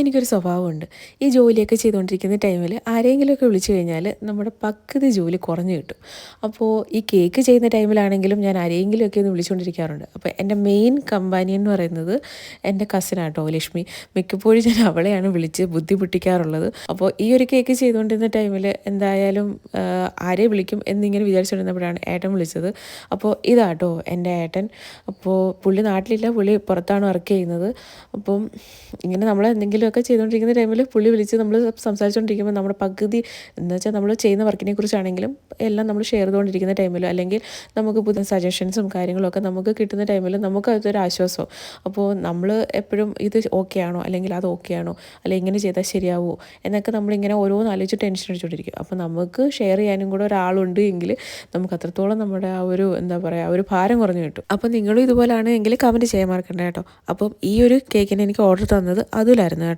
എനിക്കൊരു സ്വഭാവമുണ്ട്. ഈ ജോലിയൊക്കെ ചെയ്തുകൊണ്ടിരിക്കുന്ന ടൈമിൽ ആരെങ്കിലുമൊക്കെ വിളിച്ചു കഴിഞ്ഞാൽ നമ്മുടെ പകുതി ജോലി കുറഞ്ഞു കിട്ടും. അപ്പോൾ ഈ കേക്ക് ചെയ്യുന്ന ടൈമിലാണെങ്കിലും ഞാൻ ആരെങ്കിലുമൊക്കെ ഒന്ന് വിളിച്ചുകൊണ്ടിരിക്കാറുണ്ട്. അപ്പോൾ എന്റെ മെയിൻ കമ്പാനി എന്ന് പറയുന്നത് എന്റെ കസിനാട്ടോ ലക്ഷ്മി. മിക്കപ്പോഴും ഞാൻ അവളെയാണ് വിളിച്ച് ബുദ്ധിമുട്ടിക്കാറുള്ളത്. അപ്പോൾ ഈ ഒരു കേക്ക് ചെയ്തുകൊണ്ടിരുന്ന ടൈമിൽ എന്തായാലും ആരെ വിളിക്കും എന്നിങ്ങനെ വിചാരിച്ചുകൊണ്ടിരുന്നപ്പോഴാണ് ഏട്ടൻ വിളിച്ചത്. അപ്പോൾ ഇതാട്ടോ എന്റെ ഏട്ടൻ. അപ്പോൾ പുള്ളി നാട്ടിലില്ല പുള്ളി പുറത്താണ് വർക്ക് ചെയ്യുന്നത്. അപ്പം ഇങ്ങനെ നമ്മൾ എന്തെങ്കിലുമൊക്കെ ചെയ്തുകൊണ്ടിരിക്കുന്ന ടൈമിൽ പുള്ളി വിളിച്ച് നമ്മൾ സംസാരിച്ചുകൊണ്ടിരിക്കുമ്പോൾ നമ്മുടെ പകുതി എന്ന് വെച്ചാൽ നമ്മൾ ചെയ്യുന്ന വർക്കിനെ കുറിച്ചാണെങ്കിലും എല്ലാം നമ്മൾ ഷെയർ ചെയ്തുകൊണ്ടിരിക്കുന്ന ടൈമിലും അല്ലെങ്കിൽ നമുക്ക് പുതിയ സജഷൻസും കാര്യങ്ങളൊക്കെ നമുക്ക് കിട്ടുന്ന ടൈമിൽ നമുക്ക് അതൊരു ആശ്വാസവും അപ്പോൾ നമ്മൾ എപ്പോഴും ഇത് ഓക്കെ ആണോ? അല്ലെങ്കിൽ അത് ഓക്കെ ആണോ? അല്ലെങ്കിൽ ഇങ്ങനെ ചെയ്താൽ ശരിയാവുമോ എന്നൊക്കെ നമ്മളിങ്ങനെ ഓരോന്ന് ആലോചിച്ച് ടെൻഷൻ അടിച്ചുകൊണ്ടിരിക്കും അപ്പോൾ നമുക്ക് ഷെയർ ചെയ്യാനും കൂടെ ഒരാളുണ്ട് എങ്കിൽ നമുക്ക് അത്രത്തോളം നമ്മുടെ ആ ഒരു എന്താ പറയുക ഒരു ഭാരം കുറഞ്ഞു കിട്ടും. അപ്പോൾ നിങ്ങളും ഇതുപോലെയാണ് എങ്കിൽ കമന്റ് ചെയ്യാൻ മറക്കണ്ട കേട്ടോ. അപ്പം ഈ ഒരു കേക്കിന് എനിക്ക് ഓർഡർ തന്നത് അതിലായിരുന്നു കേട്ടോ.